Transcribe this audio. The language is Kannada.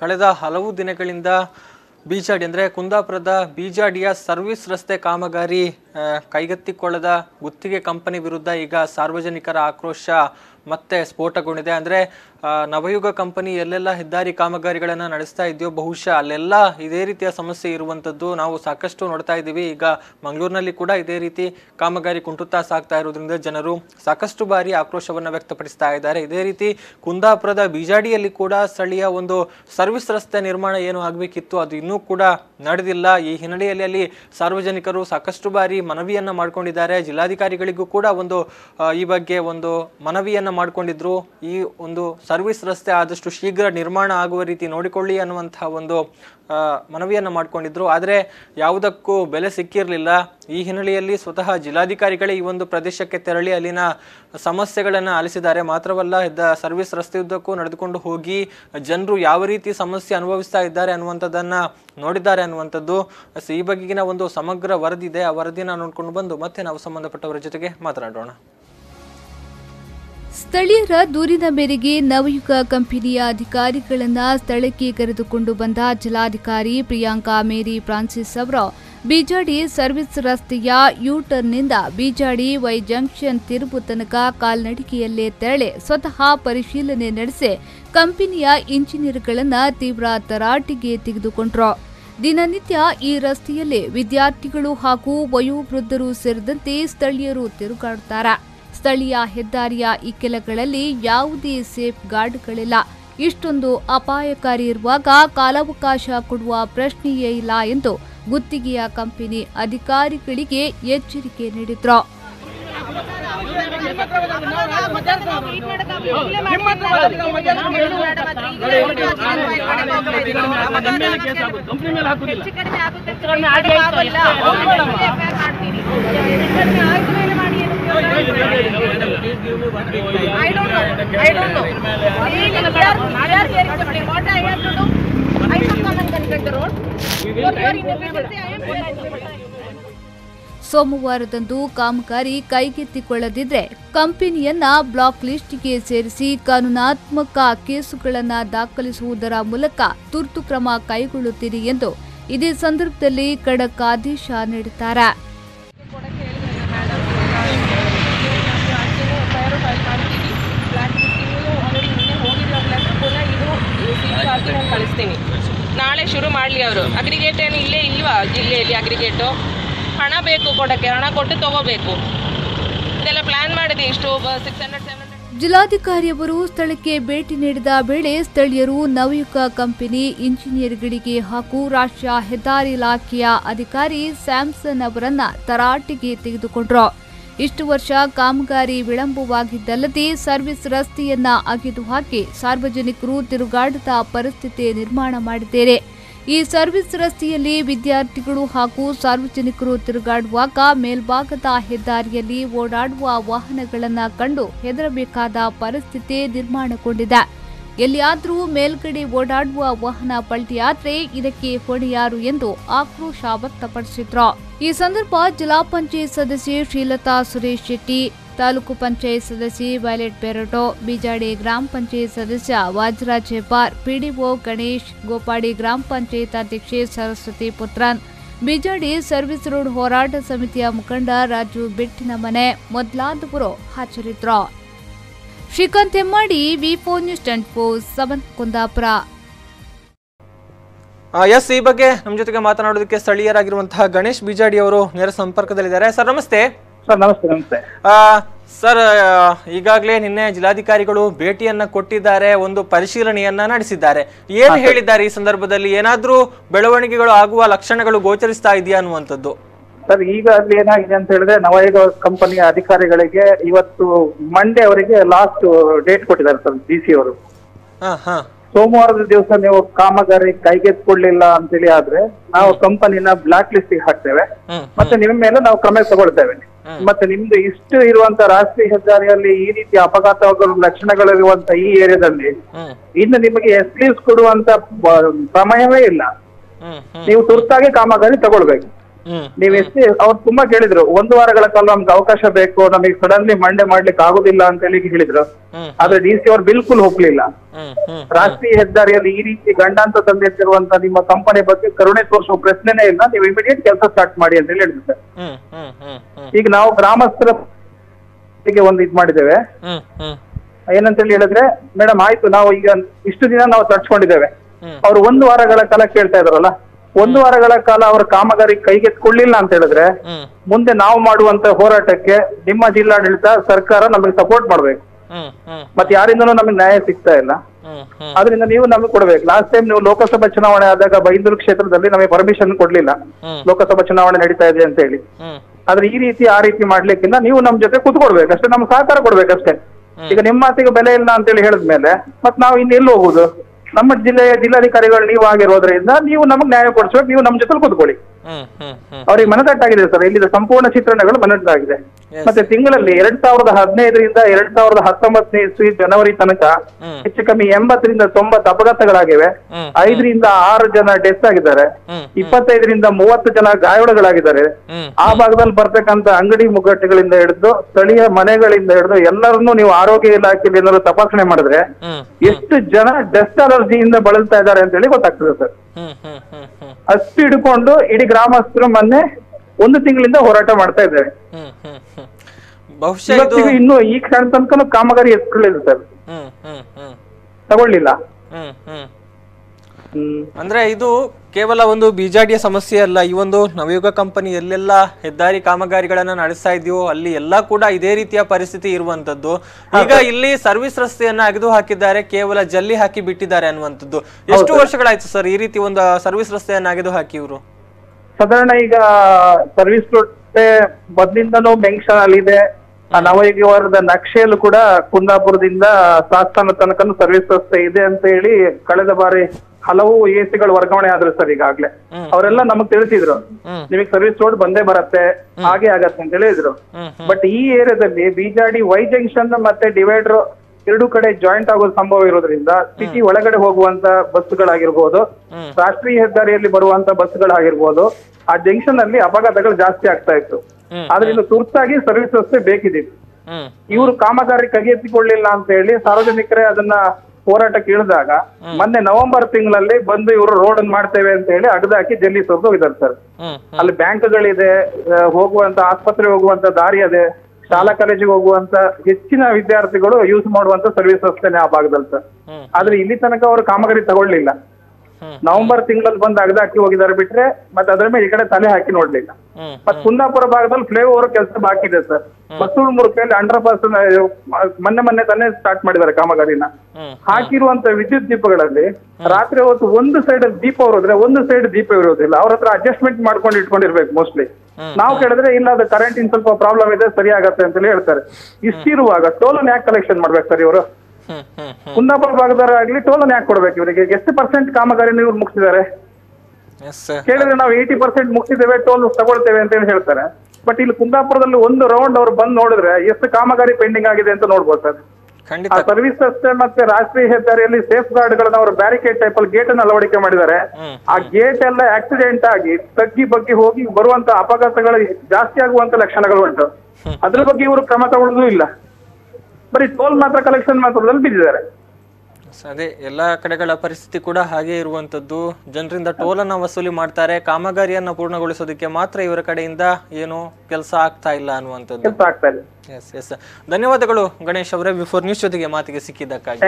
ಕಳೆದ ಹಲವು ದಿನಗಳಿಂದ ಬಿಜಾಡಿ, ಅಂದರೆ ಕುಂದಾಪುರದ ಬಿಜಾಡಿಯ ಸರ್ವಿಸ್ ರಸ್ತೆ ಕಾಮಗಾರಿ ಕೈಗೆತ್ತಿಕೊಳ್ಳದ ಗುತ್ತಿಗೆ ಕಂಪನಿ ವಿರುದ್ಧ ಈಗ ಸಾರ್ವಜನಿಕರ ಆಕ್ರೋಶ ಮತ್ತೆ ಸ್ಫೋಟಗೊಂಡಿದೆ. ಅಂದರೆ ನವಯುಗ ಕಂಪನಿ ಎಲ್ಲೆಲ್ಲ ಹೆದ್ದಾರಿ ಕಾಮಗಾರಿಗಳನ್ನು ನಡೆಸ್ತಾ ಇದೆಯೋ, ಬಹುಶಃ ಅಲ್ಲೆಲ್ಲ ಇದೇ ರೀತಿಯ ಸಮಸ್ಯೆ ಇರುವಂಥದ್ದು ನಾವು ಸಾಕಷ್ಟು ನೋಡ್ತಾ ಇದ್ದೀವಿ. ಈಗ ಮಂಗಳೂರಿನಲ್ಲಿ ಕೂಡ ಇದೇ ರೀತಿ ಕಾಮಗಾರಿ ಕುಂಟುತ್ತಾ ಸಾಕ್ತಾ ಇರೋದ್ರಿಂದ ಜನರು ಸಾಕಷ್ಟು ಬಾರಿ ಆಕ್ರೋಶವನ್ನು ವ್ಯಕ್ತಪಡಿಸ್ತಾ ಇದ್ದಾರೆ. ಇದೇ ರೀತಿ ಕುಂದಾಪುರದ ಬಿಜಾಡಿಯಲ್ಲಿ ಕೂಡ ಸ್ಥಳೀಯ ಒಂದು ಸರ್ವಿಸ್ ರಸ್ತೆ ನಿರ್ಮಾಣ ಏನು ಆಗಬೇಕಿತ್ತು, ಅದು ಇನ್ನೂ ಕೂಡ ನಡೆದಿಲ್ಲ. ಈ ಹಿನ್ನೆಲೆಯಲ್ಲಿ ಅಲ್ಲಿ ಸಾರ್ವಜನಿಕರು ಸಾಕಷ್ಟು ಬಾರಿ ಮನವಿಯನ್ನ ಮಾಡ್ಕೊಂಡಿದ್ದಾರೆ. ಜಿಲ್ಲಾಧಿಕಾರಿಗಳಿಗೂ ಕೂಡ ಒಂದು ಈ ಬಗ್ಗೆ ಒಂದು ಮನವಿಯನ್ನ ಮಾಡ್ಕೊಂಡಿದ್ರು, ಈ ಒಂದು ಸರ್ವಿಸ್ ರಸ್ತೆ ಆದಷ್ಟು ಶೀಘ್ರ ನಿರ್ಮಾಣ ಆಗುವ ರೀತಿ ನೋಡಿಕೊಳ್ಳಿ ಅನ್ನುವಂತಹ ಒಂದು ಮನವಿಯನ್ನು ಮಾಡಿಕೊಂಡಿದ್ರು. ಆದರೆ ಯಾವುದಕ್ಕೂ ಬೆಲೆ ಸಿಕ್ಕಿರಲಿಲ್ಲ. ಈ ಹಿನ್ನೆಲೆಯಲ್ಲಿ ಸ್ವತಃ ಜಿಲ್ಲಾಧಿಕಾರಿಗಳೇ ಈ ಒಂದು ಪ್ರದೇಶಕ್ಕೆ ತೆರಳಿ ಅಲ್ಲಿನ ಸಮಸ್ಯೆಗಳನ್ನು ಆಲಿಸಿದ್ದಾರೆ. ಮಾತ್ರವಲ್ಲ, ಇದ್ದ ಸರ್ವಿಸ್ ರಸ್ತೆಯುದ್ದಕ್ಕೂ ನಡೆದುಕೊಂಡು ಹೋಗಿ ಜನರು ಯಾವ ರೀತಿ ಸಮಸ್ಯೆ ಅನುಭವಿಸ್ತಾ ಇದ್ದಾರೆ ಅನ್ನುವಂಥದ್ದನ್ನು ನೋಡಿದ್ದಾರೆ ಅನ್ನುವಂಥದ್ದು. ಈ ಬಗೆಗಿನ ಒಂದು ಸಮಗ್ರ ವರದಿ ಇದೆ ಆ ವರದಿನ ನೋಡ್ಕೊಂಡು ಬಂದು ಮತ್ತೆ ನಾವು ಸಂಬಂಧಪಟ್ಟವರ ಜೊತೆಗೆ ಮಾತನಾಡೋಣ. ಸ್ಥಳೀಯರ ದೂರಿನ ಮೇರೆಗೆ ನವಯುಗ ಕಂಪನಿಯ ಅಧಿಕಾರಿಗಳನ್ನು ಸ್ಥಳಕ್ಕೆ ಕರೆದುಕೊಂಡು ಬಂದ ಜಿಲ್ಲಾಧಿಕಾರಿ ಪ್ರಿಯಾಂಕಾ ಮೇರಿ ಫ್ರಾನ್ಸಿಸ್ ಅವರು ಬಿಜಾಡಿ ಸರ್ವಿಸ್ ರಸ್ತೆಯ ಯೂಟರ್ನ್ನಿಂದ ಬಿಜಾಡಿ ವೈ ಜಂಕ್ಷನ್ ತಿರುಪು ತನಕ ಕಾಲ್ನಡಿಗೆಯಲ್ಲೇ ತೆರಳಿ ಸ್ವತಃ ಪರಿಶೀಲನೆ ನಡೆಸಿ ಕಂಪನಿಯ ಇಂಜಿನಿಯರ್ಗಳನ್ನು ತೀವ್ರ ತರಾಟೆಗೆ ತೆಗೆದುಕೊಂಡರು. ದಿನನಿತ್ಯ ಈ ರಸ್ತೆಯಲ್ಲಿ ವಿದ್ಯಾರ್ಥಿಗಳು ಹಾಗೂ ವಯೋವೃದ್ಧರು ಸೇರಿದಂತೆ ಸ್ಥಳೀಯರು ತಿರುಗಾಡುತ್ತಾರೆ. ಸ್ಥಳೀಯ ಹೆದ್ದಾರಿಯ ಇಕ್ಕೆಲಗಳಲ್ಲಿ ಯಾವುದೇ ಸೇಫ್ ಗಾರ್ಡ್ಗಳಿಲ್ಲ ಇಷ್ಟೊಂದು ಅಪಾಯಕಾರಿ ಇರುವಾಗ ಕಾಲಾವಕಾಶ ಕೊಡುವ ಪ್ರಶ್ನೆಯೇ ಇಲ್ಲ ಎಂದು ಗುತ್ತಿಗೆಯ ಕಂಪನಿ ಅಧಿಕಾರಿಗಳಿಗೆ ಎಚ್ಚರಿಕೆ ನೀಡಿದ್ರು. ಕಂಪ್ನಿ ಮೇಲೆ ಹಾಕುದಿಲ್ಲ. ಸೋಮವಾರದಂದು ಕಾಮಗಾರಿ ಕೈಗೆತ್ತಿಕೊಳ್ಳದಿದ್ರೆ ಕಂಪನಿಯನ್ನ ಬ್ಲಾಕ್ ಲಿಸ್ಟ್ಗೆ ಸೇರಿಸಿ ಕಾನೂನಾತ್ಮಕ ಕೇಸುಗಳನ್ನು ದಾಖಲಿಸುವುದರ ಮೂಲಕ ತುರ್ತು ಕ್ರಮ ಕೈಗೊಳ್ಳುತ್ತೀರಿ ಎಂದು ಇದೇ ಸಂದರ್ಭದಲ್ಲಿ ಖಡಕ್ ಆದೇಶ ನೀಡಿದ್ದಾರೆ. ಕಳಿಸ್ತೀನಿ ನಾಳೆ ಶುರು ಮಾಡಲಿ ಅವರು. ಅಗ್ರಿಗೇಟ್ ಏನು ಇಲ್ಲೇ ಇಲ್ವಾ ಜಿಲ್ಲೆಯಲ್ಲಿ ಅಗ್ರಿಗೇಟು ಹಣ ಬೇಕು ಕೊಡೋಕ್ಕೆ, ಹಣ ಕೊಟ್ಟು ತಗೋಬೇಕು. ಇದೆಲ್ಲ ಪ್ಲಾನ್ ಮಾಡಿದೆ ಇಷ್ಟು ಸಿಕ್ಸ್ ಹಂಡ್ರೆಡ್ ಸೆವೆನ್ ಜಿಲ್ಲಾಧಿಕಾರಿಯವರು ಸ್ಥಳಕ್ಕೆ ಭೇಟಿ ನೀಡಿದ ವೇಳೆ ಸ್ಥಳೀಯರು ನವಯುಗ ಕಂಪನಿ ಇಂಜಿನಿಯರ್ಗಳಿಗೆ ಹಾಗೂ ರಾಷ್ಟ್ರೀಯ ಹೆದ್ದಾರಿ ಇಲಾಖೆಯ ಅಧಿಕಾರಿ ಸ್ಯಾಮ್ಸನ್ ಅವರನ್ನ ತರಾಟೆಗೆ ತೆಗೆದುಕೊಂಡ್ರು. ಇಷ್ಟು ವರ್ಷ ಕಾಮಗಾರಿ ವಿಳಂಬವಾಗಿದ್ದಲ್ಲದೆ ಸರ್ವಿಸ್ ರಸ್ತೆಯನ್ನ ಅಗೆದು ಹಾಕಿ ಸಾರ್ವಜನಿಕರು ತಿರುಗಾಡದ ಪರಿಸ್ಥಿತಿ ನಿರ್ಮಾಣ ಮಾಡಿದ್ದೇನೆ ಈ ಸರ್ವಿಸ್ ರಸ್ತೆಯಲ್ಲಿ ವಿದ್ಯಾರ್ಥಿಗಳು ಹಾಗೂ ಸಾರ್ವಜನಿಕರು ತಿರುಗಾಡುವಾಗ ಮೇಲ್ಭಾಗದ ಹೆದ್ದಾರಿಯಲ್ಲಿ ಓಡಾಡುವ ವಾಹನಗಳನ್ನು ಕಂಡು ಹೆದರಬೇಕಾದ ಪರಿಸ್ಥಿತಿ ನಿರ್ಮಾಣಗೊಂಡಿದೆ. ಎಲ್ಲಿಯಾದರೂ ಮೇಲ್ಗಡೆ ಓಡಾಡುವ ವಾಹನ ಪಲ್ಟಿಯಾದ್ರೆ ಇದಕ್ಕೆ ಹೊಣೆಯಾರು ಎಂದು ಆಕ್ರೋಶ ವ್ಯಕ್ತಪಡಿಸಿದ್ರು. ಈ ಸಂದರ್ಭ ಜಿಲ್ಲಾ ಪಂಚಾಯತ್ ಸದಸ್ಯೆ ಶ್ರೀಲತಾ ಸುರೇಶ್ ಶೆಟ್ಟಿ, ತಾಲೂಕು ಪಂಚಾಯತ್ ಸದಸ್ಯೆ ವೈಲೆಟ್ ಪೆರಟೋ, ಬಿಜಾಡಿ ಗ್ರಾಮ ಪಂಚಾಯತ್ ಸದಸ್ಯ ವಾಜರಾಜ್ ಹೆಬ್ಬಾರ್, ಪಿಡಿಒ ಗಣೇಶ್, ಗೋಪಾಡಿ ಗ್ರಾಮ ಪಂಚಾಯತ್ ಅಧ್ಯಕ್ಷೆ ಸರಸ್ವತಿ ಪುತ್ರನ್, ಬಿಜಾಡಿ ಸರ್ವಿಸ್ ರೋಡ್ ಹೋರಾಟ ಸಮಿತಿಯ ಮುಖಂಡ ರಾಜು ಬೆಟ್ಟಿನಮನೆ ಮೊದಲಾದವರು ಹಾಜರಿದ್ದರು Srikanth Hemmadi V four news ten four seven Kundapura S ಈ ಬಗ್ಗೆ ನಮ್ಮ ಜೊತೆಗೆ ಮಾತನಾಡೋದಕ್ಕೆ ಸ್ಥಳೀಯರಾಗಿರುವಂತಹ ಗಣೇಶ್ ಬಿಜಾಡಿ ಅವರು ನೇರ ಸಂಪರ್ಕದಲ್ಲಿದ್ದಾರೆ. ಸರ್ ನಮಸ್ತೆ. ಸರ್ ನಮಸ್ತೆ ನಮಸ್ತೆ. ಆ, ಸರ್ ಈಗಾಗಲೇ ನಿನ್ನೆ ಜಿಲ್ಲಾಧಿಕಾರಿಗಳು ಭೇಟಿಯನ್ನ ಕೊಟ್ಟಿದ್ದಾರೆ ಒಂದು ಪರಿಶೀಲನೆಯನ್ನ ನಡೆಸಿದ್ದಾರೆ. ಏನು ಹೇಳಿದ್ದಾರೆ ಈ ಸಂದರ್ಭದಲ್ಲಿ? ಏನಾದ್ರೂ ಬೆಳವಣಿಗೆಗಳು ಆಗುವ ಲಕ್ಷಣಗಳು ಗೋಚರಿಸ್ತಾ ಇದೆಯಾ ಅನ್ನುವಂಥದ್ದು? ಸರ್ ಈಗ ಅಲ್ಲಿ ಏನಾಗಿದೆ ಅಂತ ಹೇಳಿದ್ರೆ ನವಯುಗ ಕಂಪನಿಯ ಅಧಿಕಾರಿಗಳಿಗೆ ಇವತ್ತು ಮಂಡೇ ಅವರಿಗೆ ಲಾಸ್ಟ್ ಡೇಟ್ ಕೊಟ್ಟಿದ್ದಾರೆ ಸರ್ ಡಿ ಸಿ ಅವರು. ಸೋಮವಾರದ ದಿವಸ ನೀವು ಕಾಮಗಾರಿ ಕೈಗೆತ್ಕೊಳ್ಳಿಲ್ಲ ಅಂತೇಳಿ ಆದ್ರೆ ನಾವು ಕಂಪನಿನ ಬ್ಲಾಕ್ ಲಿಸ್ಟ್ ಹಾಕ್ತೇವೆ. ಮತ್ತೆ ನಿಮ್ಮ ಮೇಲೆ ನಾವು ಕ್ರಮ ತಗೊಳ್ತೇವೆ. ಮತ್ತೆ ನಿಮ್ದು ಇಷ್ಟು ಇರುವಂತ ರಾಷ್ಟ್ರೀಯ ಹೆದ್ದಾರಿಯಲ್ಲಿ ಈ ರೀತಿ ಅಪಘಾತಗಳ ಲಕ್ಷಣಗಳಿರುವಂತ ಈ ಏರಿಯಾದಲ್ಲಿ ಇನ್ನು ನಿಮಗೆ ಎಸ್ ಕೊಡುವಂತ ಸಮಯವೇ ಇಲ್ಲ. ನೀವು ತುರ್ತಾಗಿ ಕಾಮಗಾರಿ ತಗೊಳ್ಬೇಕು. ನೀವ್ ಎಷ್ಟು ಅವ್ರು ತುಂಬಾ ಕೇಳಿದ್ರು ಒಂದು ವಾರಗಳ ಕಾಲ ನಮ್ಗೆ ಅವಕಾಶ ಬೇಕು ನಮಗೆ ಸಡನ್ಲಿ ಮಂಡೆ ಮಾಡ್ಲಿಕ್ಕೆ ಆಗುದಿಲ್ಲ ಅಂತ ಹೇಳಿ ಹೇಳಿದ್ರು. ಆದ್ರೆ ಡಿ ಸಿ ಅವ್ರು ಬಿಲ್ಕುಲ್ ಹೋಗ್ಲಿಲ್ಲ. ರಾಷ್ಟ್ರೀಯ ಹೆದ್ದಾರಿಯಲ್ಲಿ ಈ ರೀತಿ ಗಂಡಾಂತ ತಂದಿರ್ತಿರುವಂತ ನಿಮ್ಮ ಕಂಪನಿ ಬಗ್ಗೆ ಕರುಣೆ ತೋರಿಸುವ ಪ್ರಶ್ನೆನೇ ಇಲ್ಲ ನೀವು ಇಮಿಡಿಯೇಟ್ ಕೆಲಸ ಸ್ಟಾರ್ಟ್ ಮಾಡಿ ಅಂತ ಹೇಳಿ ಹೇಳಿದ್ರು. ಈಗ ನಾವು ಗ್ರಾಮಸ್ಥರ ಒಂದು ಇದ್ ಮಾಡಿದ್ದೇವೆ. ಏನಂತ ಹೇಳಿ ಹೇಳಿದ್ರೆ ಮೇಡಮ್ ಆಯ್ತು ನಾವು ಈಗ ಇಷ್ಟು ದಿನ ನಾವು ತಡ್ಸ್ಕೊಂಡಿದ್ದೇವೆ. ಅವ್ರು ಒಂದು ವಾರಗಳ ಕಾಲ ಕೇಳ್ತಾ ಇದಾರಲ್ಲ ಒಂದು ವಾರಗಳ ಕಾಲ ಅವರ ಕಾಮಗಾರಿ ಕೈಗೆತ್ಕೊಳ್ಳಿಲ್ಲ ಅಂತ ಹೇಳಿದ್ರೆ ಮುಂದೆ ನಾವು ಮಾಡುವಂತ ಹೋರಾಟಕ್ಕೆ ನಿಮ್ಮ ಜಿಲ್ಲಾಡಳಿತ ಸರ್ಕಾರ ನಮಗೆ ಸಪೋರ್ಟ್ ಮಾಡ್ಬೇಕು. ಮತ್ತೆ ಯಾರಿಂದನೂ ನಮಗೆ ನ್ಯಾಯ ಸಿಗ್ತಾ ಇಲ್ಲ. ಹ್ಮ್ ನೀವು ನಮಗೆ ಕೊಡ್ಬೇಕು. ಲಾಸ್ಟ್ ಟೈಮ್ ನೀವು ಲೋಕಸಭಾ ಚುನಾವಣೆ ಆದಾಗ ಬೈಂದೂರು ಕ್ಷೇತ್ರದಲ್ಲಿ ನಮಗೆ ಪರ್ಮಿಷನ್ ಕೊಡ್ಲಿಲ್ಲ. ಲೋಕಸಭಾ ಚುನಾವಣೆ ನಡೀತಾ ಇದೆ ಅಂತ ಹೇಳಿ. ಆದ್ರೆ ಈ ರೀತಿ ಆ ರೀತಿ ಮಾಡ್ಲಿಕ್ಕಿಂತ ನೀವು ನಮ್ ಜೊತೆ ಕೂತ್ಕೊಡ್ಬೇಕು ಅಷ್ಟೇ ನಮ್ಗೆ ಸಹಕಾರ ಕೊಡ್ಬೇಕಷ್ಟೇ. ಈಗ ನಿಮ್ಮ ಮಾತಿಗೆ ಬೆಲೆ ಇಲ್ಲ ಅಂತ ಹೇಳಿ ಹೇಳಿದ್ಮೇಲೆ ಮತ್ ನಾವು ಇನ್ನು ಎಲ್ಲಿ ಹೋಗುದು? ನಮ್ಮ ಜಿಲ್ಲೆಯ ಜಿಲ್ಲಾಧಿಕಾರಿಗಳು ನೀವು ಆಗಿರೋದ್ರಿಂದ ನೀವು ನಮಗೆ ನ್ಯಾಯ ಕೊಡಿಸ್ಬೇಕು ನೀವು ನಮ್ಮ ಜೊತೆ ಕೂತ್ಕೊಳ್ಳಿ. ಅವ್ರಿಗೆ ಮನದಟ್ಟಾಗಿದೆ ಸರ್. ಇಲ್ಲಿ ಸಂಪೂರ್ಣ ಚಿತ್ರಣಗಳು ಮನದಟ್ಟಾಗಿದೆ. ಮತ್ತೆ ತಿಂಗಳಲ್ಲಿ ಎರಡ್ ಸಾವಿರದ ಹದಿನೈದರಿಂದ ಎರಡ್ ಸಾವಿರದ ಹತ್ತೊಂಬತ್ತನೇ ಇಸ್ವಿ ಜನವರಿ ತನಕ. ಹೆಚ್ಚು ಕಮ್ಮಿ ಎಂಬತ್ತರಿಂದ ತೊಂಬತ್ತು ಅಪಘಾತಗಳಾಗಿವೆ. ಐದರಿಂದ ಆರು ಜನ ಡೆತ್ ಆಗಿದ್ದಾರೆ. ಇಪ್ಪತ್ತೈದರಿಂದ ಮೂವತ್ತು ಜನ ಗಾಯಗಳಾಗಿದ್ದಾರೆ. ಆ ಭಾಗದಲ್ಲಿ ಬರ್ತಕ್ಕಂತ ಅಂಗಡಿ ಮುಗ್ಗಟ್ಟುಗಳಿಂದ ಹಿಡಿದು ಸ್ಥಳೀಯ ಮನೆಗಳಿಂದ ಹಿಡಿದು ಎಲ್ಲರನ್ನೂ ನೀವು ಆರೋಗ್ಯ ಇಲಾಖೆಯಲ್ಲಿ ಏನಾದ್ರು ತಪಾಸಣೆ ಮಾಡಿದ್ರೆ ಎಷ್ಟು ಜನ ಡಸ್ಟ್ ಅಲರ್ಜಿಯಿಂದ ಬಳಲ್ತಾ ಇದ್ದಾರೆ ಅಂತ ಹೇಳಿ ಗೊತ್ತಾಗ್ತದೆ ಸರ್. ಅಷ್ಟು ಹಿಡ್ಕೊಂಡು ಇಡೀ ಗ್ರಾಮಸ್ಥರು ಮೊನ್ನೆ ಒಂದು ತಿಂಗಳಿಂದ ಹೋರಾಟ ಮಾಡ್ತಾ ಇದ್ದಾರೆ. ಬಹುಶಃ ಇದು ಇನ್ನು ಈ ಕ್ಷಣ ತನಕ ಕಾಮಗಾರಿ ಎತ್ಕೊಳ್ಳಿಲ್ಲ ಸರ್. ತಗೊಳ್ಳಿಲ್ಲ. ಅಂದ್ರೆ ಇದು ಕೇವಲ ಒಂದು ಬಿಜಾಡಿಯ ಸಮಸ್ಯೆ ಅಲ್ಲ ಈ ಒಂದು ನವಯುಗ ಕಂಪನಿ ಎಲ್ಲೆಲ್ಲ ಹೆದ್ದಾರಿ ಕಾಮಗಾರಿಗಳನ್ನ ನಡೆಸ್ತಾ ಇದೆಯೋ ಅಲ್ಲಿ ಎಲ್ಲ ಕೂಡ ಇದೇ ರೀತಿಯ ಪರಿಸ್ಥಿತಿ ಇರುವಂತದ್ದು. ಈಗ ಇಲ್ಲಿ ಸರ್ವಿಸ್ ರಸ್ತೆಯನ್ನ ಅಗೆದು ಹಾಕಿದ್ದಾರೆ ಕೇವಲ ಜಲ್ಲಿ ಹಾಕಿ ಬಿಟ್ಟಿದ್ದಾರೆ ಅನ್ನುವಂಥದ್ದು. ಎಷ್ಟು ವರ್ಷಗಳಾಯ್ತು ಸರ್ ಈ ರೀತಿ ಒಂದು ಸರ್ವಿಸ್ ರಸ್ತೆಯನ್ನ ಅಗೆದು ಹಾಕಿ ಇವರು? ಸಾಧಾರಣ ಈಗ ಸರ್ವಿಸ್ ರೋಡ್ ಮೊದ್ಲಿಂದನೂ ಮೆನ್ಷನ್ ಅಲ್ಲಿದೆ ಆ ನವಯುಗವಾರದ ನಕ್ಷೆಯಲ್ಲೂ ಕೂಡ ಕುಂದಾಪುರದಿಂದ ಸಾಸ್ತಾನ ತನಕ ಸರ್ವಿಸ್ ರಸ್ತೆ ಇದೆ ಅಂತ ಹೇಳಿ ಕಳೆದ ಬಾರಿ ಹಲವು ಎ ಸಿಗಳು ವರ್ಗಾವಣೆ ಆದ್ರು ಸರ್ ಈಗಾಗ್ಲೇ. ಅವರೆಲ್ಲ ನಮಗ್ ತಿಳಿಸಿದ್ರು. ನಿಮಗೆ ಸರ್ವಿಸ್ ರೋಡ್ ಬಂದೇ ಬರತ್ತೆ ಹಾಗೆ ಆಗತ್ತೆ ಅಂತ ಹೇಳಿದ್ರು. ಬಟ್ ಈ ಏರಿಯಾದಲ್ಲಿ ಬಿಜಾಡಿ ವೈ ಜಂಕ್ಷನ್ ಮತ್ತೆ ಡಿವೈಡರ್ ಎರಡು ಕಡೆ ಜಾಯಿಂಟ್ ಆಗೋ ಸಂಭವ ಇರೋದ್ರಿಂದ ಸಿಟಿ ಒಳಗಡೆ ಹೋಗುವಂತ ಬಸ್ಗಳಾಗಿರ್ಬೋದು. ರಾಷ್ಟ್ರೀಯ ಹೆದ್ದಾರಿಯಲ್ಲಿ ಬರುವಂತ ಬಸ್ಗಳಾಗಿರ್ಬೋದು ಆ ಜಂಕ್ಷನ್ ಅಲ್ಲಿ ಅಪಘಾತಗಳು ಜಾಸ್ತಿ ಆಗ್ತಾ ಇತ್ತು. ಆದ್ರಿಂದ ತುರ್ತಾಗಿ ಸರ್ವಿಸ್ ವ್ಯವಸ್ಥೆ ಬೇಕಿದೆ. ಇವರು ಕಾಮಗಾರಿ ಕೈಗೆತ್ತಿಕೊಳ್ಳಿಲ್ಲ ಅಂತ ಹೇಳಿ ಸಾರ್ವಜನಿಕರೇ ಅದನ್ನ ಹೋರಾಟಕ್ಕೆ ಇಳಿದಾಗ ಮೊನ್ನೆ ನವೆಂಬರ್ ತಿಂಗಳಲ್ಲಿ ಬಂದು ಇವರು ರೋಡ್ ಅನ್ನು ಮಾಡ್ತೇವೆ ಅಂತ ಹೇಳಿ ಅಡ್ದಾಕಿ ಜಲ್ಲಿ ಹೋಗಿದ್ದಾರೆ ಸರ್. ಅಲ್ಲಿ ಬ್ಯಾಂಕ್ಗಳಿದೆ ಹೋಗುವಂತ ಆಸ್ಪತ್ರೆ ಹೋಗುವಂತ ದಾರಿ ಅದೇ. ಶಾಲಾ ಕಾಲೇಜಿಗೆ ಹೋಗುವಂತ ಹೆಚ್ಚಿನ ವಿದ್ಯಾರ್ಥಿಗಳು ಯೂಸ್ ಮಾಡುವಂತ ಸರ್ವಿಸ್ ವ್ಯವಸ್ಥೆನೆ ಆ ಭಾಗದಲ್ಲಿ ಸರ್. ಆದ್ರೆ ಇಲ್ಲಿ ತನಕ ಅವರು ಕಾಮಗಾರಿ ತಗೊಳ್ಳಿಲ್ಲ. ನವೆಂಬರ್ ತಿಂಗಳಲ್ಲಿ ಬಂದು ಅಗದಾಕಿ ಹೋಗಿದ್ದಾರೆ ಬಿಟ್ರೆ ಮತ್ತೆ ಅದ್ರ ಮೇಲೆ ಈ ಕಡೆ ತಲೆ ಹಾಕಿ ನೋಡ್ಲಿಲ್ಲ. ಮತ್ತೆ ಕುಂದಾಪುರ ಭಾಗದಲ್ಲಿ ಫ್ಲೇಓವರ್ ಕೆಲಸ ಬಾಕಿ ಇದೆ ಸರ್. ಬಸೂರು ಮುರುಕಲ್ಲಿ ಅಂಡರ್ ಪಾಸ್ ಮೊನ್ನೆ ಮೊನ್ನೆ ತಾನೇ ಸ್ಟಾರ್ಟ್ ಮಾಡಿದ್ದಾರೆ ಕಾಮಗಾರಿನ. ಹಾಕಿರುವಂತ ವಿದ್ಯುತ್ ದೀಪಗಳಲ್ಲಿ ರಾತ್ರಿ ಹೊತ್ತು ಒಂದು ಸೈಡ್ ಅಲ್ಲಿ ದೀಪ ಉರೋದ್ರೆ ಒಂದು ಸೈಡ್ ದೀಪ ಇರೋದಿಲ್ಲ. ಅವ್ರ ಹತ್ರ ಅಡ್ಜಸ್ಟ್ಮೆಂಟ್ ಮಾಡ್ಕೊಂಡು ಇಟ್ಕೊಂಡಿರ್ಬೇಕು ಮೋಸ್ಟ್ಲಿ ನಾವು ಕೇಳಿದ್ರೆ ಇಲ್ಲ ಅದು ಕರೆಂಟ್ ಇನ್ ಸ್ವಲ್ಪ ಪ್ರಾಬ್ಲಮ್ ಇದೆ ಸರಿ ಆಗತ್ತೆ ಅಂತ ಹೇಳಿ ಹೇಳ್ತಾರೆ. ಇಷ್ಟಿರುವಾಗ ಟೋಲನ್ ಯಾಕೆ ಕಲೆಕ್ಷನ್ ಮಾಡ್ಬೇಕು ಸರ್ ಇವರು? ಆಗ್ಲಿ ಕುಂದಾಪುರ ಭಾಗದವರಾಗ್ಲಿ ಟೋಲನ್ ಯಾಕೆ ಕೊಡ್ಬೇಕು ಇವರಿಗೆ? ಎಷ್ಟು ಪರ್ಸೆಂಟ್ ಕಾಮಗಾರಿನ ಇವ್ರು ಮುಗಿಸಿದ್ದಾರೆ? ಕೇಳಿದ್ರೆ ನಾವು ಏಯ್ಟಿ ಪರ್ಸೆಂಟ್ ಮುಗಿಸಿದ್ದೇವೆ ಟೋಲ್ ತಗೊಳ್ತೇವೆ ಅಂತ ಹೇಳಿ ಹೇಳ್ತಾರೆ. ಬಟ್ ಇಲ್ಲಿ ಕುಂದಾಪುರದಲ್ಲಿ ಒಂದು ರೌಂಡ್ ಅವ್ರು ಬಂದು ನೋಡಿದ್ರೆ ಎಷ್ಟು ಕಾಮಗಾರಿ ಪೆಂಡಿಂಗ್ ಆಗಿದೆ ಅಂತ ನೋಡ್ಬೋದು ಸರ್. ಆ ಸರ್ವಿಸ್ ರಸ್ತೆ ಮತ್ತೆ ರಾಷ್ಟ್ರೀಯ ಹೆದ್ದಾರಿಯಲ್ಲಿ ಸೇಫ್ ಗಾರ್ಡ್ ಗಳನ್ನ ಅವರು ಬ್ಯಾರಿಕೇಡ್ ಟೈಪ್ ಅಲ್ಲಿ ಗೇಟ್ ಅನ್ನು ಅಳವಡಿಕೆ ಮಾಡಿದ್ದಾರೆ. ಆ ಗೇಟ್ ಎಲ್ಲ ಆಕ್ಸಿಡೆಂಟ್ ಆಗಿ ತಗ್ಗಿ ಬಗ್ಗೆ ಹೋಗಿ ಬರುವಂತ ಅಪಘಾತಗಳು ಜಾಸ್ತಿ ಆಗುವಂತ ಲಕ್ಷಣಗಳು ಉಂಟು. ಅದ್ರ ಬಗ್ಗೆ ಇವರು ಕ್ರಮ ತಗೊಳ್ಳೋದು ಇಲ್ಲ. ಬರೀ ಟೋಲ್ ಮಾತ್ರ ಕಲೆಕ್ಷನ್ ಮಾತ್ರದಲ್ಲಿ ಬಿದ್ದಿದ್ದಾರೆ. ಅದೇ ಎಲ್ಲಾ ಕಡೆಗಳ ಪರಿಸ್ಥಿತಿ ಕೂಡ ಹಾಗೆ ಇರುವಂತದ್ದು. ಜನರಿಂದ ಟೋಲನ್ನ ವಸೂಲಿ ಮಾಡ್ತಾರೆ ಕಾಮಗಾರಿಯನ್ನ ಪೂರ್ಣಗೊಳಿಸೋದಕ್ಕೆ ಮಾತ್ರ ಇವರ ಕಡೆಯಿಂದ ಏನು ಕೆಲಸ ಆಗ್ತಾ ಇಲ್ಲ ಅನ್ನುವಂಥದ್ದು. ಧನ್ಯವಾದಗಳು ಗಣೇಶ್ ಅವರೇ ಬಿಫೋರ್ ನ್ಯೂಸ್ ಜೊತೆಗೆ ಮಾತಿಗೆ ಸಿಕ್ಕಿದ್ದಕ್ಕಾಗಿ.